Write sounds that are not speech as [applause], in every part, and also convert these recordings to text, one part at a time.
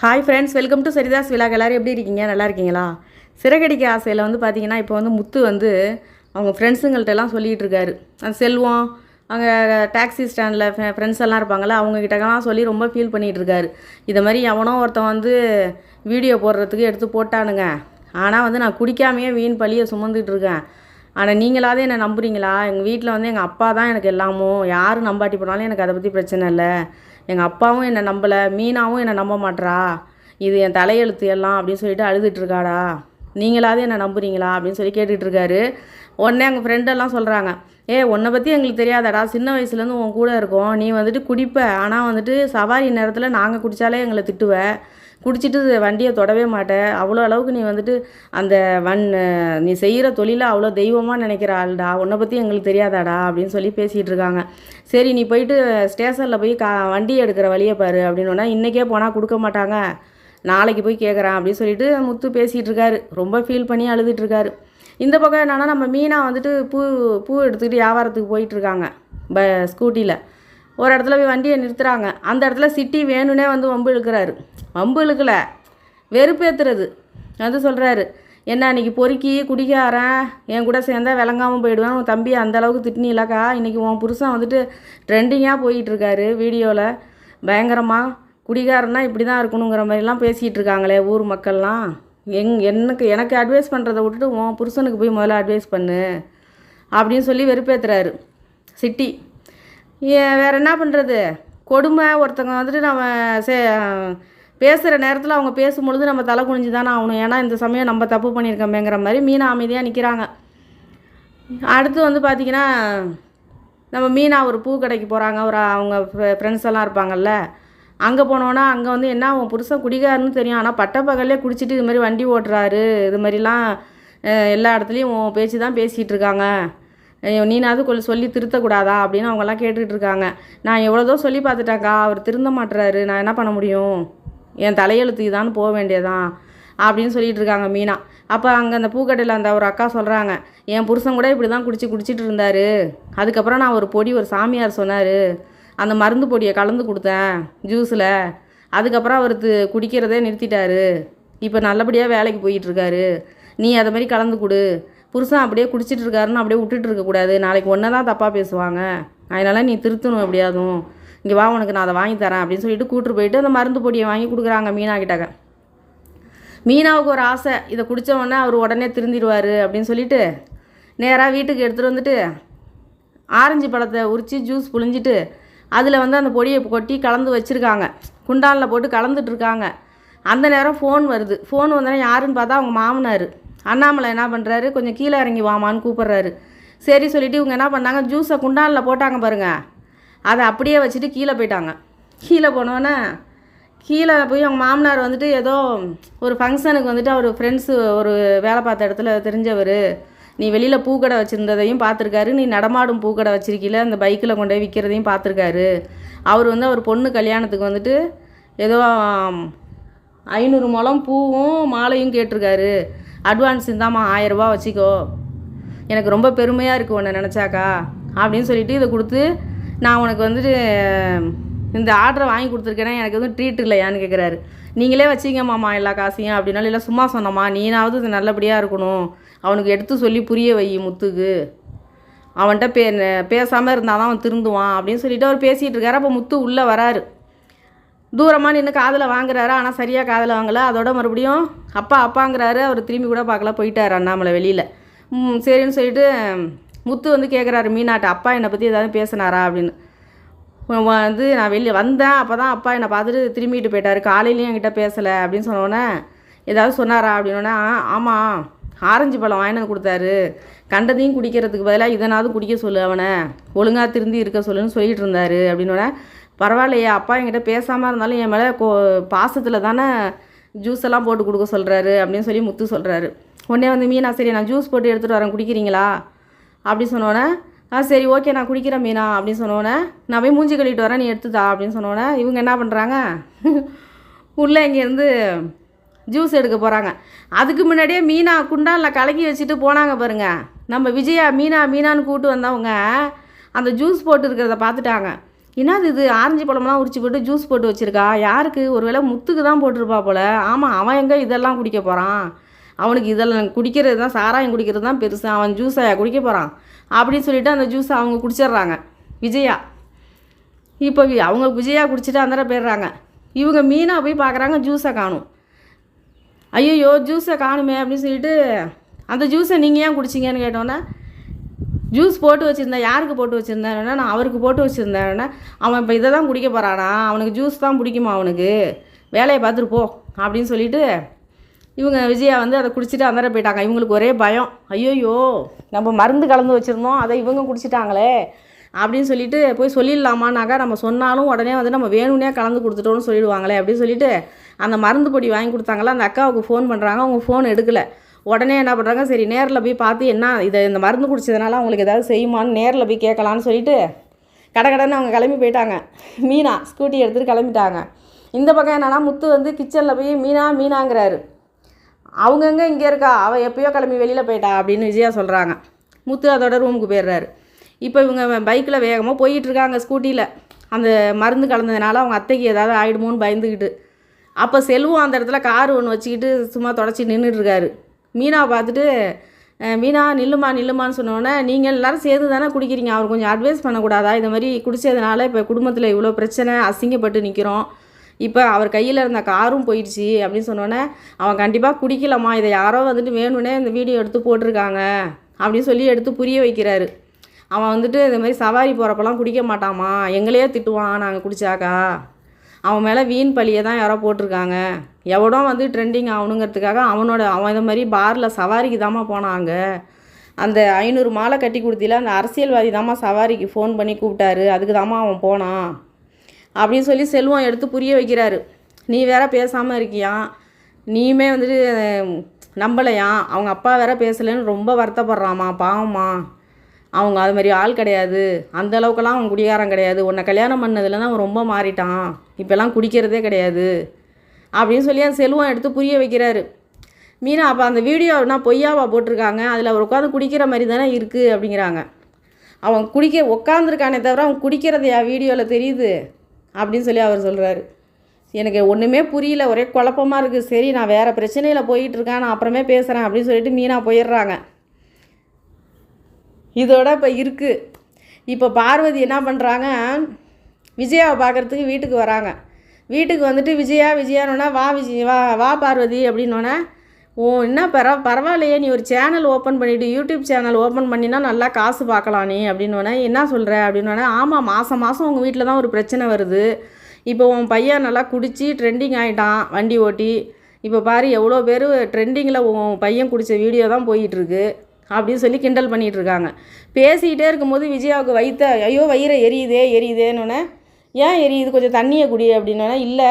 Hi friends welcome to சரிதாஸ் விழா எல்லோரும் எப்படி இருக்கீங்க? நல்லா இருக்கீங்களா? சிறகடிக்க ஆசையில் வந்து பார்த்தீங்கன்னா இப்போ வந்து முத்து வந்து அவங்க ஃப்ரெண்ட்ஸுங்கள்ட்டெல்லாம் சொல்லிகிட்டு இருக்காரு. அந்த செல்வம் அங்கே டாக்ஸி ஸ்டாண்டில் ஃப்ரெண்ட்ஸ் எல்லாம் இருப்பாங்கள்ல அவங்க சொல்லி ரொம்ப ஃபீல் பண்ணிகிட்டு இருக்காரு. இதை மாதிரி எவனோ ஒருத்தன் வந்து வீடியோ போடுறதுக்கு எடுத்து போட்டானுங்க. ஆனால் வந்து நான் குடிக்காமையே வீண் பழியை சுமந்துட்டு இருக்கேன். ஆனால் நீங்களாவது என்னை நம்புறீங்களா? எங்கள் வீட்டில் வந்து எங்கள் அப்பா தான் எனக்கு எல்லாமோ யார் நம்பாட்டி போனாலும் எனக்கு அதை பற்றி பிரச்சனை இல்லை. எங்கள் அப்பாவும் என்னை நம்பலை மீனாவும் என்னை நம்ப மாட்டா இது என் தலையெழுத்து எல்லாம் அப்படின்னு சொல்லிட்டு அழுதுட்டுருக்காடா நீங்களாவது என்னை நம்புறீங்களா அப்படின்னு சொல்லி கேட்டுகிட்டு இருக்காரு. உடனே எங்கள் ஃப்ரெண்டெல்லாம் சொல்கிறாங்க ஏ உன்னை பற்றி எங்களுக்கு தெரியாதடா. சின்ன வயசுலேருந்து உன் கூட இருக்கோம். நீ வந்துட்டு குடிப்ப. ஆனால் வந்துட்டு சவாரி நேரத்தில் நாங்கள் குடித்தாலே எங்களை திட்டுவேன் குடிச்சிட்டு வண்டியை தொடவே மாட்டேன் அவ்வளோ அளவுக்கு நீ வந்துட்டு அந்த வன் நீ செய்கிற தொழிலை அவ்வளோ தெய்வமாக நினைக்கிற ஆள்டா. உன்னை பற்றி எங்களுக்கு தெரியாதாடா அப்படின்னு சொல்லி பேசிகிட்டு இருக்காங்க. சரி நீ போயிட்டு ஸ்டேஷனில் போய் கா வண்டி எடுக்கிற வழியை பாரு அப்படின்னா இன்றைக்கே போனால் கொடுக்க மாட்டாங்க. நாளைக்கு போய் கேட்குறான் அப்படின்னு சொல்லிட்டு முத்து பேசிகிட்டு இருக்காரு. ரொம்ப ஃபீல் பண்ணி அழுதுட்டு இந்த பக்கம் என்னென்னா நம்ம மீனா வந்துட்டு பூ பூ எடுத்துக்கிட்டு வியாபாரத்துக்கு போயிட்டுருக்காங்க ப ஸ்கூட்டியில் ஒரு இடத்துல போய் வண்டியை நிறுத்துகிறாங்க அந்த இடத்துல சிட்டி வேணும்னே வந்து வம்பு இழுக்கிறாரு. வம்பு இழுக்கல. வெறுப்பேத்துறது. வந்து சொல்கிறாரு என்ன அன்றைக்கி பொறுக்கி குடிக்காரன் என் கூட சேர்ந்தா விளங்காமல் போயிடுவேன். உன் தம்பி அந்த அளவுக்கு திட்டினிலக்கா. இன்றைக்கி உன் புருஷன் வந்துட்டு ட்ரெண்டிங்காக போயிட்டுருக்காரு வீடியோவில் பயங்கரமாக குடிகாரன்னா இப்படி தான் இருக்கணுங்கிற மாதிரிலாம் பேசிகிட்டு இருக்காங்களே ஊர் மக்கள்லாம். எங் எனக்கு எனக்கு அட்வைஸ் பண்ணுறதை விட்டுட்டு உன் புருஷனுக்கு போய் முதல்ல அட்வைஸ் பண்ணு. அப்படின்னு சொல்லி வெறுப்பேற்றுறாரு சிட்டி. வேறு என்ன பண்ணுறது கொடுமை ஒருத்தங்க வந்துட்டு நம்ம சே பேசுகிற நேரத்தில் அவங்க பேசும்பொழுது நம்ம தலை குனிஞ்சு தானே ஆகணும். ஏன்னா இந்த சமயம் நம்ம தப்பு பண்ணியிருக்கோமேங்கிற மாதிரி மீனா அமைதியாக நிற்கிறாங்க அடுத்து வந்து பார்த்திங்கன்னா நம்ம மீனா ஒரு பூ கடைக்கு போகிறாங்க ஒரு அவங்க ஃப்ரெண்ட்ஸ் எல்லாம் இருப்பாங்கல்ல. அங்கே போனோன்னா அங்கே வந்து என்ன உன் புருஷன் குடிகாரன்னு தெரியும். ஆனால் பட்டப்பகல்லே குடிச்சிட்டு இது மாதிரி வண்டி ஓட்டுறாரு. இது மாதிரிலாம் எல்லா இடத்துலையும் உன் பேச்சு தான் பேசிகிட்டு இருக்காங்க. நீனாவது கொஞ்சம் சொல்லி திருத்தக்கூடாதா அப்படின்னு அவங்கெல்லாம் கேட்டுக்கிட்டு இருக்காங்க நான் எவ்வளோதோ சொல்லி பார்த்துட்டாக்கா அவர் திருந்த மாட்டுறாரு நான் என்ன பண்ண முடியும்? என் தலையெழுத்துக்கு தான் போக வேண்டியதான் அப்படின்னு சொல்லிட்டு இருக்காங்க மீனா. அப்போ அங்கே அந்த பூக்கடையில் அந்த ஒரு அக்கா சொல்கிறாங்க என் புருஷன் கூட இப்படி தான் குடிச்சு குடிச்சிட்டு இருந்தார். அதுக்கப்புறம் நான் ஒரு பொடி ஒரு சாமியார் சொன்னார். அந்த மருந்து பொடியை கலந்து கொடுத்தேன் ஜூஸில். அதுக்கப்புறம் அவர் குடிக்கிறதே நிறுத்திட்டாரு. இப்போ நல்லபடியாக வேலைக்கு போயிட்டுருக்காரு. நீ அதை மாதிரி கலந்து கொடு. புருஷன் அப்படியே குடிச்சிட்டு இருக்காருன்னு அப்படியே விட்டுட்டு இருக்கக்கூடாது நாளைக்கு ஒன்றை தான் தப்பாக பேசுவாங்க. அதனால் நீ திருத்தணும் எப்படியாதும் இங்கே வா உனக்கு நான் அதை வாங்கி தரேன் அப்படின்னு சொல்லிட்டு கூட்டிட்டு போயிட்டு அந்த மருந்து பொடியை வாங்கி கொடுக்குறாங்க மீனா கிட்டக்க மீனாவுக்கு ஒரு ஆசை. இதை குடித்தவொடனே அவர் உடனே திருந்திடுவார் அப்படின்னு சொல்லிட்டு நேராக வீட்டுக்கு எடுத்துகிட்டு வந்துட்டு ஆரஞ்சு பழத்தை உரித்து ஜூஸ் புழிஞ்சிட்டு அதில் வந்து அந்த பொடியை கொட்டி கலந்து வச்சுருக்காங்க. குண்டானில் போட்டு கலந்துட்டுருக்காங்க அந்த நேரம் ஃபோன் வருது. ஃபோன் வந்தோடனே யாருன்னு பார்த்தா அவங்க மாமனார். அண்ணாமலை என்ன பண்ணுறாரு கொஞ்சம் கீழே இறங்கி வாமான்னு கூப்பிட்றாரு. சரி சொல்லிட்டு இவங்க என்ன பண்ணாங்க? ஜூஸை குண்டானில் போட்டாங்க பாருங்கள் அதை அப்படியே வச்சுட்டு கீழே போயிட்டாங்க. கீழே போனோன்னே கீழே போய் அவங்க மாமனார் வந்துட்டு ஏதோ ஒரு ஃபங்க்ஷனுக்கு வந்துட்டு அவர் ஃப்ரெண்ட்ஸு ஒரு வேலை பார்த்த இடத்துல தெரிஞ்சவர். நீ வெளியில் பூக்கடை வச்சுருந்ததையும் பார்த்துருக்காரு. நீ நடமாடும் பூக்கடை வச்சிருக்கீல அந்த பைக்கில் கொண்டு போய் விற்கிறதையும் பார்த்துருக்காரு. அவர் வந்து அவர் பொண்ணு கல்யாணத்துக்கு வந்துட்டு ஏதோ ஐநூறு முழம் பூவும் மாலையும் கேட்டிருக்காரு. அட்வான்ஸ் இந்தாம்மா ஆயரூபா வச்சுக்கோ. எனக்கு ரொம்ப பெருமையாக இருக்குது உன்னை நினச்சாக்கா. அப்படின்னு சொல்லிட்டு இதை கொடுத்து நான் உனக்கு வந்துட்டு இந்த ஆர்டரை வாங்கி கொடுத்துருக்கேன்னா எனக்கு எதுவும் ட்ரீட் இல்லையான்னு கேட்குறாரு நீங்களே வச்சிங்கம்மாம்மா எல்லா காசையும் அப்படின்னாலும் இல்லை சும்மா சொன்னம்மா நீனாவது இது நல்லபடியாக இருக்கணும். அவனுக்கு எடுத்து சொல்லி புரிய வை முத்துக்கு. அவன்கிட்ட பே பேசாமல் இருந்தால் தான் அவன் திருந்துவான் அப்படின்னு சொல்லிட்டு அவர் பேசிகிட்டு இருக்காரு. அப்போ முத்து உள்ளே வராரு. தூரமாக நின்று காதில் வாங்குறாரு ஆனால் சரியாக காதில் வாங்கலை. அதோட மறுபடியும் அப்பா அப்பாங்கிறாரு. அவர் திரும்பி கூட பார்க்கல போயிட்டார் அண்ணாமலை வெளியில். ம், சரின்னு சொல்லிட்டு முத்து வந்து கேட்குறாரு மீனாட்ட அப்பா என்னை பற்றி ஏதாவது பேசினாரா? அப்படின்னு. வந்து நான் வெளியே வந்தேன். அப்போ தான் அப்பா என்னை பார்த்துட்டு திரும்பிட்டு போயிட்டார். காலையிலையும் என்கிட்ட பேசலை. அப்படின்னு சொன்னோன்னே ஏதாவது சொன்னாரா? அப்படின்னோடனே ஆமாம் ஆரஞ்சு பழம் வாங்கிட்டு வந்து கொடுத்தாரு. கண்டதையும் குடிக்கிறதுக்கு பதிலாக இதனாவது குடிக்க சொல்லு அவனை. ஒழுங்காக திருந்தி இருக்க சொல்லுன்னு சொல்லிகிட்டு இருந்தாரு. அப்படின்னோடனே பரவாயில்லையே அப்பா என்கிட்ட பேசாமல் இருந்தாலும் என் மேலே கோ பாசத்தில் தானே ஜூஸ் எல்லாம் போட்டு கொடுக்க சொல்கிறாரு அப்படின்னு சொல்லி முத்து சொல்கிறாரு உடனே வந்து மீனா சரி நான் ஜூஸ் போட்டு எடுத்துகிட்டு வரேன் குடிக்கிறீங்களா? அப்படி சொன்னோன்னே ஆ சரி ஓகே நான் குடிக்கிறேன் மீனா அப்படின்னு சொன்னோன்னே நான் போய் மூஞ்சி கழுவிட்டு வரேன் நீ எடுத்துதா அப்படின்னு சொன்னோன்னே இவங்க என்ன பண்ணுறாங்க [laughs] உள்ளே இங்கேருந்து ஜூஸ் எடுக்க போகிறாங்க அதுக்கு முன்னாடியே மீனா குண்டானில் கலக்கி வச்சுட்டு போனாங்க பாருங்கள் நம்ம விஜயா மீனா மீனான்னு கூப்பிட்டு வந்தவங்க அந்த ஜூஸ் போட்டு இருக்கிறத பார்த்துட்டாங்க. என்னது இது? ஆரஞ்சு பழம்லாம் உரிச்சு போட்டு ஜூஸ் போட்டு வச்சுருக்கா? யாருக்கு? ஒருவேளை முத்துக்கு தான் போட்டிருப்பா போல். ஆமாம் அவன் எங்கே இதெல்லாம் குடிக்க போகிறான் அவனுக்கு இதெல்லாம் குடிக்கிறது தான் சாராயம் குடிக்கிறது தான் பெருசு. அவன் ஜூஸை குடிக்க போகிறான் அப்படின்னு சொல்லிவிட்டு அந்த ஜூஸை அவங்க குடிச்சிடுறாங்க. விஜயா. இப்போ வி- அவங்க விஜயா குடிச்சிட்டு அந்த போயிடுறாங்க. இவங்க மீனாக போய் பார்க்குறாங்க ஜூஸை காணும். ஐயோ ஜூஸை காணுமே அப்படின்னு சொல்லிட்டு அந்த ஜூஸை நீங்கள் ஏன் குடிச்சிங்கன்னு கேட்டோன்னே ஜூஸ் போட்டு வச்சுருந்தேன் யாருக்கு போட்டு வச்சுருந்தேன்னா நான் அவருக்கு போட்டு வச்சுருந்தேன்னா அவன் இப்போ இதை தான் குடிக்க போகிறானா அவனுக்கு ஜூஸ் தான் பிடிக்குமா அவனுக்கு? வேலையை பார்த்துட்டு போ அப்படின்னு சொல்லிட்டு இவங்க விஜயா வந்து அதை குடிச்சிட்டு அந்த போயிட்டாங்க. இவங்களுக்கு ஒரே பயம். ஐயோயோ நம்ம மருந்து கலந்து வச்சுருந்தோம் அதை இவங்க குடிச்சிட்டாங்களே அப்படின்னு சொல்லிட்டு போய் சொல்லிடலாமான்னாக்கா நம்ம சொன்னாலும் உடனே வந்து நம்ம வேணும்னே கலந்து கொடுத்துட்டோம்னு சொல்லிடுவாங்களே அப்படின்னு சொல்லிட்டு அந்த மருந்து பொடி வாங்கி கொடுத்தாங்களா அந்த அக்காவுக்கு ஃபோன் பண்ணுறாங்க அவங்க ஃபோன் எடுக்கலை. உடனே என்ன பண்ணுறாங்க சரி நேரில் போய் பார்த்து என்ன இதை இந்த மருந்து குடிச்சதுனால அவங்களுக்கு ஏதாவது செய்யுமான்னு நேரில் போய் கேட்கலான்னு சொல்லிட்டு கடகடன்னு அவங்க கிளம்பி போயிட்டாங்க. மீனா ஸ்கூட்டி எடுத்துகிட்டு கிளம்பிட்டாங்க. இந்த பக்கம் என்னென்னா முத்து வந்து கிச்சனில் போய் மீனா மீனாங்கிறாரு. அவங்கங்க இங்கே இருக்கா? அவள் எப்பயோ கிளம்பி வெளியில் போயிட்டா? அப்படின்னு விஜயா சொல்கிறாங்க முத்து அதோட ரூமுக்கு போயிடுறாரு. இப்போ இவங்க பைக்கில் வேகமாக போயிட்டுருக்காங்க ஸ்கூட்டியில் அந்த மருந்து கலந்ததுனால அவங்க அத்தைக்கு ஏதாவது ஆகிடுமோன்னு பயந்துக்கிட்டு அப்போ செல்வம் அந்த இடத்துல கார் ஒன்று வச்சுக்கிட்டு சும்மா தொடச்சி நின்றுட்டுருக்காரு மீனா பார்த்துட்டு மீனா நில்லுமா நில்லுமான்னு சொன்னோன்னே நீங்கள் எல்லோரும் சேர்ந்து தானே குடிக்கிறீங்க? அவர் கொஞ்சம் அட்வைஸ் பண்ணக்கூடாதா? இந்த மாதிரி குடித்ததுனால இப்போ குடும்பத்தில் இவ்வளோ பிரச்சனை அசிங்கப்பட்டு நிற்கிறோம் இப்போ அவர் கையில் இருந்த காரும் போயிடுச்சு அப்படின்னு சொன்னோன்னே அவன் கண்டிப்பாக குடிக்கலம்மா. இதை யாரோ வந்துட்டு வேணும்னே இந்த வீடியோ எடுத்து போட்டிருக்காங்க அப்படின்னு சொல்லி எடுத்து புரிய வைக்கிறாரு. அவன் வந்துட்டு இந்த மாதிரி சவாரி போகிறப்பெல்லாம் குடிக்க மாட்டாமா எங்களையே திட்டுவான். நாங்கள் குடித்தாக்கா அவன் மேலே வீண் பழியை தான் யாரோ போட்டிருக்காங்க. எவடோ வந்து ட்ரெண்டிங் ஆகணுங்கிறதுக்காக அவனோட அவன் இதை மாதிரி பாரில் சவாரிக்கு தாம்மா போனாங்க. அந்த ஐநூறு மாலை கட்டி கொடுத்தில அந்த அரசியல்வாதி தாம்மா சவாரிக்கு ஃபோன் பண்ணி கூப்பிட்டாரு. அதுக்கு தாம்மா அவன் போனான். அப்படின்னு சொல்லி செல்வம் எடுத்து புரிய வைக்கிறாரு. நீ வேற பேசாமல் இருக்கியான் நீயுமே வந்துட்டு நம்பலையா? அவங்க அப்பா வேற பேசலைன்னு ரொம்ப வருத்தப்படுறாம்மா பாவம்மா. அவங்க அது மாதிரி ஆள் கிடையாது. அந்த அளவுக்கெல்லாம் அவன் குடிகாரன் கிடையாது. உன்னை கல்யாணம் பண்ணதுல தான் அவன் ரொம்ப மாறிட்டான். இப்போல்லாம் குடிக்கிறதே கிடையாது. அப்படின்னு சொல்லி அந்த செல்வம் எடுத்து புரிய வைக்கிறாரு. மீனா அப்போ அந்த வீடியோ நான் பொய்யாவா போட்டிருக்காங்க. அதில் அவர் உட்காந்து குடிக்கிற மாதிரி தானே இருக்குது அப்படிங்கிறாங்க. அவன் குடிக்க உட்காந்துருக்கானே தவிர அவன் குடிக்கிறதையா வீடியோவில் தெரியுது? அப்படின்னு சொல்லி அவர் சொல்கிறாரு எனக்கு ஒன்றுமே புரியல. ஒரே குழப்பமா இருக்குது சரி நான் வேறு பிரச்சனையில் போயிட்டுருக்கேன் நான் அப்புறமே பேசுகிறேன் அப்படின்னு சொல்லிட்டு மீனா போயிடுறாங்க. இதோட இப்போ இருக்குது இப்போ பார்வதி என்ன பண்ணுறாங்க விஜயாவை பார்க்குறதுக்கு வீட்டுக்கு வராங்க. வீட்டுக்கு வந்துட்டு விஜயா விஜயானோன்னா வா விஜய் வா வா பார்வதி அப்படின்னோடனே ஓ என்ன பர பரவாயில்லையே நீ ஒரு சேனல் ஓப்பன் பண்ணிவிட்டு யூடியூப் சேனல் ஓப்பன் பண்ணினா நல்லா காசு பார்க்கலாம் நீ அப்படின்னோடனே என்ன சொல்கிற அப்படின்னோடனே ஆமாம் மாதம் மாதம் உங்கள் வீட்டில் தான் ஒரு பிரச்சனை வருது. இப்போ உன் பையன் நல்லா குடித்து ட்ரெண்டிங் ஆகிட்டான் வண்டி ஓட்டி. இப்போ பாரு எவ்வளோ பேர் ட்ரெண்டிங்கில் உன் பையன் குடித்த வீடியோ தான் போயிட்டுருக்கு அப்படின்னு சொல்லி கிண்டல் பண்ணிகிட்டு இருக்காங்க பேசிக்கிட்டே இருக்கும்போது விஜயாவுக்கு வைத்த ஐயோ வயிறை எரியுதே எரியுதேன்னொன்னே ஏன் எரியுது? கொஞ்சம் தண்ணியை குடி அப்படின்னா இல்லை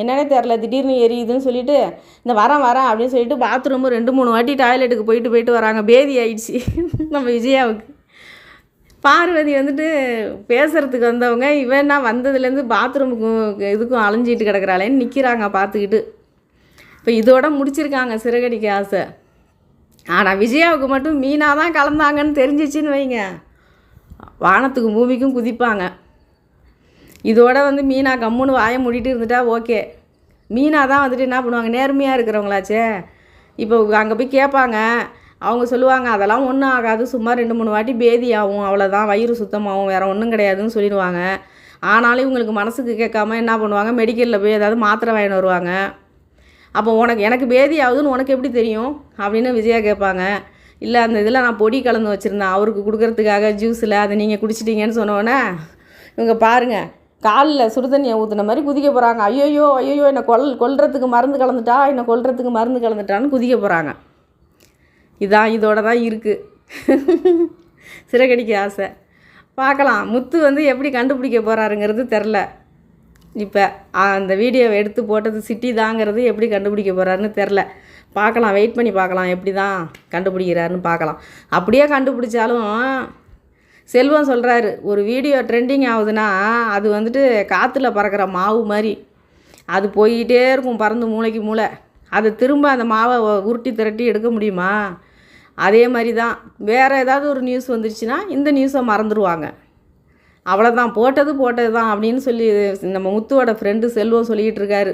என்னன்னே தெரில திடீர்னு எரியுதுன்னு சொல்லிட்டு இந்த வரேன் வரேன் அப்படின்னு சொல்லிட்டு பாத்ரூமு ரெண்டு மூணு வாட்டி டாய்லெட்டுக்கு போயிட்டு போயிட்டு வராங்க. பேதி ஆயிடுச்சு [laughs] நம்ம விஜயாவுக்கு. பார்வதி வந்துட்டு பேசுகிறதுக்கு வந்தவங்க இவன் நான் வந்ததுலேருந்து பாத்ரூமுக்கும் இதுக்கும் அலைஞ்சிட்டு கிடக்குறாளேன்னு நிற்கிறாங்க பார்த்துக்கிட்டு. இப்போ இதோட முடிச்சிருக்காங்க சிறகடிக்க ஆசை. ஆனால் விஜயாவுக்கு மட்டும் மீனாக தான் கலந்தாங்கன்னு தெரிஞ்சிச்சின்னு வைங்க. வானத்துக்கும் பூமிக்கும் குதிப்பாங்க. இதோட வந்து மீனா கம்முன்னு வாயை மூடிட்டு இருந்துட்டா ஓகே. மீனா தான் வந்துட்டு என்ன பண்ணுவாங்க நேர்மையாக இருக்கிறவங்களாச்சே. இப்போ அங்கே போய் கேட்பாங்க அவங்க சொல்லுவாங்க அதெல்லாம் ஒன்றும் ஆகாது. சும்மா ரெண்டு மூணு வாட்டி பேதி ஆகும் அவ்வளோதான் வயிறு சுத்தமாகும் வேறு ஒன்றும் கிடையாதுன்னு சொல்லிடுவாங்க. ஆனாலும் இவங்களுக்கு மனசுக்கு கேட்காம என்ன பண்ணுவாங்க மெடிக்கலில் போய் ஏதாவது மாத்திரை வாங்கிட்டு வருவாங்க. அப்போ உனக்கு எனக்கு பேதி ஆகுதுன்னு உனக்கு எப்படி தெரியும்? அப்படின்னு விஜயா கேட்பாங்க. இல்லை அந்த இதில் நான் பொடி கலந்து வச்சுருந்தேன். அவருக்கு கொடுக்கறதுக்காக ஜூஸில் அதை நீங்கள் குடிச்சிட்டிங்கன்னு சொன்னோன்னே இவங்க பாருங்கள் காலில் சுடுதண்ணியை ஊற்றுன மாதிரி குதிக்க போகிறாங்க ஐயோயோ ஐயோயோ என்னை கொல் கொல்றதுக்கு மருந்து கலந்துட்டா என்னை கொல்றதுக்கு மருந்து கலந்துட்டான்னு குதிக்க போகிறாங்க இதான் இதோட தான் இருக்குது சிறகடிக்க ஆசை. பார்க்கலாம். முத்து வந்து எப்படி கண்டுபிடிக்க போகிறாருங்கிறது தெரில. இப்போ அந்த வீடியோவை எடுத்து போட்டது சிட்டி தாங்கிறது எப்படி கண்டுபிடிக்க போகிறாருன்னு தெரில. பார்க்கலாம் வெயிட் பண்ணி பார்க்கலாம் எப்படி தான் கண்டுபிடிக்கிறாருன்னு பார்க்கலாம். அப்படியே கண்டுபிடிச்சாலும் செல்வம் சொல்கிறாரு ஒரு வீடியோ ட்ரெண்டிங் ஆகுதுன்னா அது வந்துட்டு காற்றுல பறக்கிற மாவு மாதிரி. அது போய்கிட்டே இருக்கும் பறந்து மூளைக்கு மூளை. அதை திரும்ப அந்த மாவை உருட்டி திரட்டி எடுக்க முடியுமா? அதே மாதிரி தான் வேறு ஏதாவது ஒரு நியூஸ் வந்துருச்சுன்னா இந்த நியூஸை மறந்துடுவாங்க அவ்வளோதான் போட்டது போட்டது தான் அப்படின்னு சொல்லி நம்ம முத்துவோட ஃப்ரெண்டு செல்வம் சொல்லிகிட்டு இருக்காரு.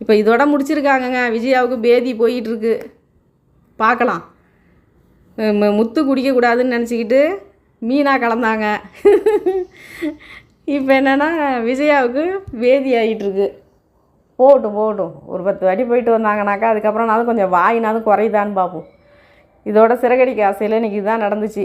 இப்போ இதோட முடிச்சிருக்காங்கங்க. விஜயாவுக்கு பேதி போயிட்டுருக்கு பார்க்கலாம். முத்து குடிக்கக்கூடாதுன்னு நினச்சிக்கிட்டு மீனாக கலந்தாங்க. இப்போ என்னென்னா விஜயாவுக்கு வேதி ஆகிட்டுருக்கு போகட்டும் போகட்டும். ஒரு பத்து வாட்டி போயிட்டு வந்தாங்கனாக்கா அதுக்கப்புறம்னாலும் கொஞ்சம் வாயினாலும் குறையுதான்னு பார்ப்போம். இதோட சிறகடிக்க ஆசையில் இன்றைக்கி இதுதான் நடந்துச்சு.